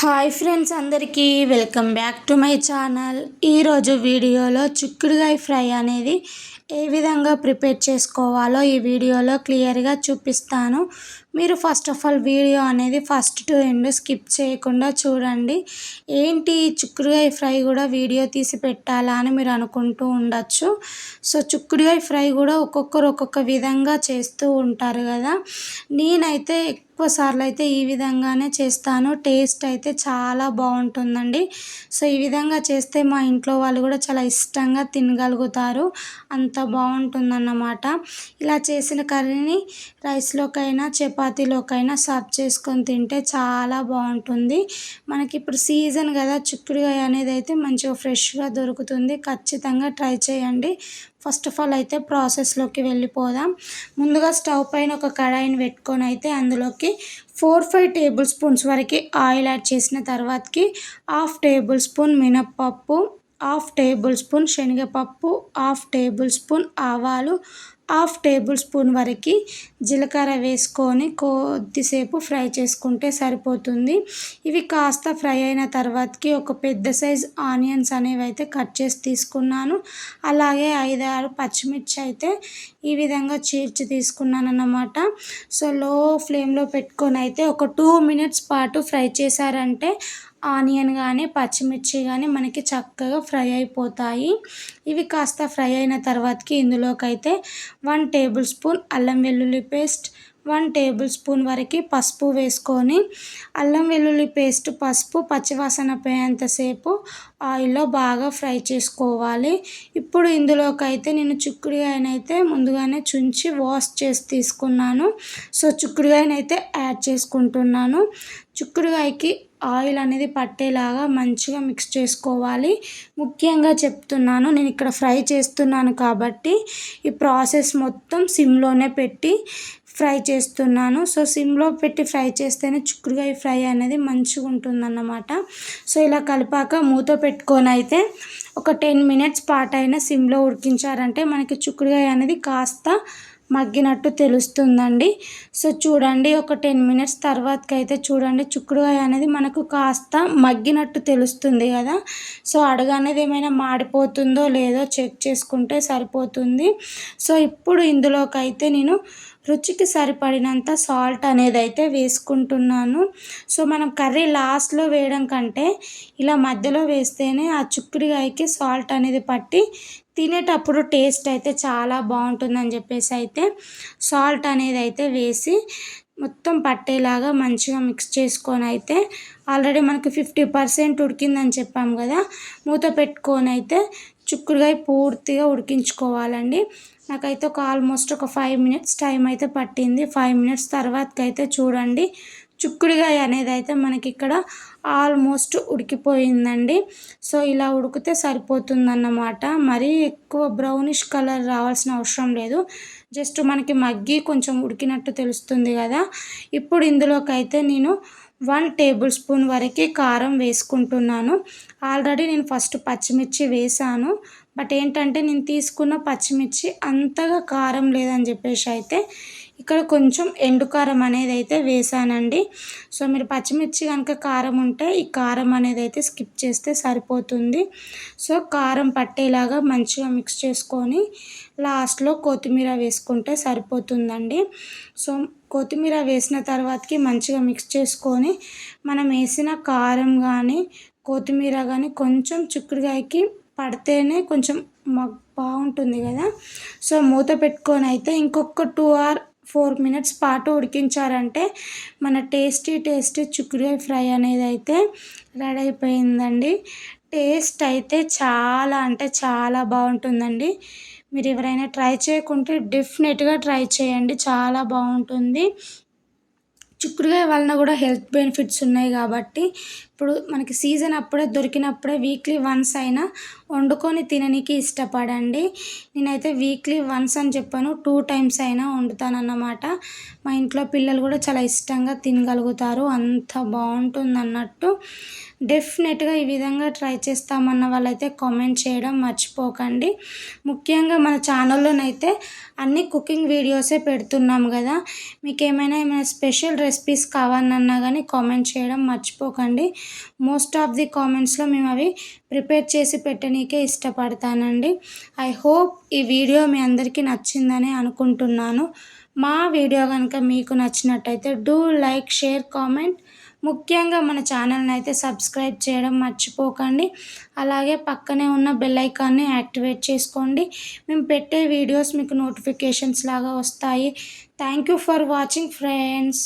Hi friends అందరికీ welcome back to my channel. ఈరోజు వీడియోలో చిక్కుడుగాయ ఫ్రై అనేది ఏ విధంగా ప్రిపేర్ చేసుకోవాలో ఈ వీడియోలో క్లియర్గా చూపిస్తాను. మీరు ఫస్ట్ ఆఫ్ ఆల్ వీడియో అనేది ఫస్ట్ టు ఎండ్ స్కిప్ చేయకుండా చూడండి. ఏంటి చిక్కుడుగాయ ఫ్రై కూడా వీడియో తీసి పెట్టాలా అని మీరు అనుకుంటూ ఉండొచ్చు. సో చిక్కుడుగాయ ఫ్రై కూడా ఒక్కొక్కరు ఒక్కొక్క విధంగా చేస్తూ ఉంటారు కదా. నేనైతే ఎక్కువ సార్లు అయితే ఈ విధంగానే చేస్తాను. టేస్ట్ అయితే చాలా బాగుంటుందండి. సో ఈ విధంగా చేస్తే మా ఇంట్లో వాళ్ళు కూడా చాలా ఇష్టంగా తినగలుగుతారు. అంత బాగుంటుందన్నమాట. ఇలా చేసిన కర్రీని రైస్లోకైనా చపాతీలోకైనా సర్వ్ చేసుకొని తింటే చాలా బాగుంటుంది. మనకి ఇప్పుడు సీజన్ కదా చిక్కుడుగాయ అనేది అయితే మంచిగా ఫ్రెష్గా దొరుకుతుంది. ఖచ్చితంగా ట్రై చేయండి. ఫస్ట్ ఆఫ్ ఆల్ అయితే ప్రాసెస్లోకి వెళ్ళిపోదాం. ముందుగా స్టవ్ పైన ఒక కడాయిని పెట్టుకొని అయితే అందులోకి ఫోర్ ఫైవ్ టేబుల్ స్పూన్స్ వరకు ఆయిల్ యాడ్ చేసిన తర్వాతకి హాఫ్ టేబుల్ స్పూన్ మినప్పప్పు హాఫ్ టేబుల్ స్పూన్ శనగపప్పు హాఫ్ టేబుల్ స్పూన్ ఆవాలు హాఫ్ టేబుల్ స్పూన్ వరకు జీలకర్ర వేసుకొని కొద్దిసేపు ఫ్రై చేసుకుంటే సరిపోతుంది. ఇవి కాస్త ఫ్రై అయిన తర్వాతకి ఒక పెద్ద సైజ్ ఆనియన్స్ అనేవి అయితే కట్ చేసి తీసుకున్నాను. అలాగే ఐదు ఆరు పచ్చిమిర్చి అయితే ఈ విధంగా చీర్చి తీసుకున్నాను అన్నమాట. సో లో ఫ్లేమ్లో పెట్టుకొని అయితే ఒక టూ మినిట్స్ పాటు ఫ్రై చేశారంటే ఆనియన్ కానీ పచ్చిమిర్చి కానీ మనకి చక్కగా ఫ్రై అయిపోతాయి. ఇవి కాస్త ఫ్రై అయిన తర్వాతకి ఇందులోకి అయితే వన్ టేబుల్ స్పూన్ అల్లం వెల్లుల్లి పేస్ట్ వన్ టేబుల్ స్పూన్ వరకు పసుపు వేసుకొని అల్లం వెల్లుల్లి పేస్ట్ పసుపు పచ్చివాసన పోయేంతసేపు ఆయిల్లో బాగా ఫ్రై చేసుకోవాలి. ఇప్పుడు ఇందులోకైతే నేను చిక్కుడుగాయనైతే ముందుగానే చుంచి వాష్ చేసి తీసుకున్నాను. సో చిక్కుడుగాయనైతే యాడ్ చేసుకుంటున్నాను. చిక్కుడుగాయకి ఆయిల్ అనేది పట్టేలాగా మంచిగా మిక్స్ చేసుకోవాలి. ముఖ్యంగా చెప్తున్నాను నేను ఇక్కడ ఫ్రై చేస్తున్నాను కాబట్టి ఈ ప్రాసెస్ మొత్తం సిమ్లోనే పెట్టి ఫ్రై చేస్తున్నాను. సో సిమ్లో పెట్టి ఫ్రై చేస్తేనే చిక్కుడుగాయ ఫ్రై అనేది మంచిగా ఉంటుందన్నమాట సో ఇలా కలిపాక మూత పెట్టుకొని అయితే ఒక టెన్ మినిట్స్ పాటు అయినా సిమ్లో ఉడికించారంటే మనకి చిక్కుడుగాయ అనేది కాస్త మగ్గినట్టు తెలుస్తుందండి. సో చూడండి ఒక టెన్ మినిట్స్ తర్వాతకి అయితే చూడండి చిక్కుడుకాయ అనేది మనకు కాస్త మగ్గినట్టు తెలుస్తుంది కదా. సో అడుగు అనేది ఏమైనా మాడిపోతుందో లేదో చెక్ చేసుకుంటే సరిపోతుంది. సో ఇప్పుడు ఇందులోకైతే నేను రుచికి సరిపడినంత సాల్ట్ అనేది అయితే వేసుకుంటున్నాను. సో మనం కర్రీ లాస్ట్లో వేయడం కంటే ఇలా మధ్యలో వేస్తేనే ఆ చిక్కుడుకాయకి సాల్ట్ అనేది పట్టి తినేటప్పుడు టేస్ట్ అయితే చాలా బాగుంటుందని చెప్పేసి అయితే సాల్ట్ అనేది అయితే వేసి మొత్తం పట్టేలాగా మంచిగా మిక్స్ చేసుకొని అయితే ఆల్రెడీ మనకి ఫిఫ్టీ పర్సెంట్ ఉడికిందని చెప్పాము కదా మూత పెట్టుకొని అయితే చిక్కుడుకాయ పూర్తిగా ఉడికించుకోవాలండి. నాకైతే ఒక ఆల్మోస్ట్ ఒక ఫైవ్ మినిట్స్ టైం అయితే పట్టింది. ఫైవ్ మినిట్స్ తర్వాతకైతే అయితే చూడండి. చిక్కుడుగాయ అనేది అయితే మనకి ఇక్కడ ఆల్మోస్ట్ ఉడికిపోయిందండి. సో ఇలా ఉడికితే సరిపోతుందన్నమాట. మరీ ఎక్కువ బ్రౌనిష్ కలర్ రావాల్సిన అవసరం లేదు. జస్ట్ మనకి మగ్గి కొంచెం ఉడికినట్టు తెలుస్తుంది కదా. ఇప్పుడు ఇందులోకైతే నేను వన్ టేబుల్ స్పూన్ వరకు కారం వేసుకుంటున్నాను. ఆల్రెడీ నేను ఫస్ట్ పచ్చిమిర్చి వేసాను. బట్ ఏంటంటే నేను తీసుకున్న పచ్చిమిర్చి అంతగా కారం లేదని చెప్పేసి అయితే ఇక్కడ కొంచెం ఎండు కారం అనేది అయితే వేసానండి. సో మీరు పచ్చిమిర్చి కనుక కారం ఉంటే ఈ కారం అనేది అయితే స్కిప్ చేస్తే సరిపోతుంది. సో కారం పట్టేలాగా మంచిగా మిక్స్ చేసుకొని లాస్ట్లో కొత్తిమీర వేసుకుంటే సరిపోతుందండి. సో కొత్తిమీర వేసిన తర్వాతకి మంచిగా మిక్స్ చేసుకొని మనం వేసిన కారం కానీ కొత్తిమీర కానీ కొంచెం చిక్కుడుగాయకి పడితేనే కొంచెం మాకు బాగుంటుంది కదా. సో మూత పెట్టుకొని అయితే ఇంకొక టూ ఆర్ ఫోర్ మినిట్స్ పాటు ఉడికించారంటే మన టేస్టీ టేస్టీ చిక్కుడుకాయ ఫ్రై అనేది అయితే రెడీ అయిపోయిందండి. టేస్ట్ అయితే చాలా అంటే చాలా బాగుంటుందండి. మీరు ఎవరైనా ట్రై చేయకుంటే డెఫినెట్గా ట్రై చేయండి. చాలా బాగుంటుంది. చిక్కుడుకాయ వలన కూడా హెల్త్ బెనిఫిట్స్ ఉన్నాయి కాబట్టి ఇప్పుడు మనకి సీజన్ అప్పుడే దొరికినప్పుడే వీక్లీ వన్స్ అయినా వండుకొని తిననీకి ఇష్టపడండి. నేనైతే వీక్లీ వన్స్ అని చెప్పాను. టూ టైమ్స్ అయినా వండుతానన్నమాట. మా ఇంట్లో పిల్లలు కూడా చాలా ఇష్టంగా తినగలుగుతారు. అంత బాగుంటుంది అన్నట్టు డెఫినెట్గా ఈ విధంగా ట్రై చేస్తామన్న వాళ్ళైతే కామెంట్ చేయడం మర్చిపోకండి. ముఖ్యంగా మన ఛానల్లోనైతే అన్ని కుకింగ్ వీడియోసే పెడుతున్నాం కదా. మీకు ఏమైనా ఏమైనా స్పెషల్ రెసిపీస్ కావాలన్నా కానీ కామెంట్ చేయడం మర్చిపోకండి. మోస్ట్ ఆఫ్ ది కామెంట్స్లో మేము అవి ప్రిపేర్ చేసి పెట్టనీకే ఇష్టపడతానండి. ఐ హోప్ ఈ వీడియో మీ అందరికీ నచ్చిందని అనుకుంటున్నాను. మా వీడియో కనుక మీకు నచ్చినట్టయితే డూ లైక్ షేర్ కామెంట్ ముఖ్యంగా మన ఛానల్ని అయితే సబ్స్క్రైబ్ చేయడం మర్చిపోకండి. అలాగే పక్కనే ఉన్న బెల్ ఐకాన్ని యాక్టివేట్ చేసుకోండి. మేము పెట్టే వీడియోస్ మీకు నోటిఫికేషన్స్ లాగా వస్తాయి. Thank you for watching friends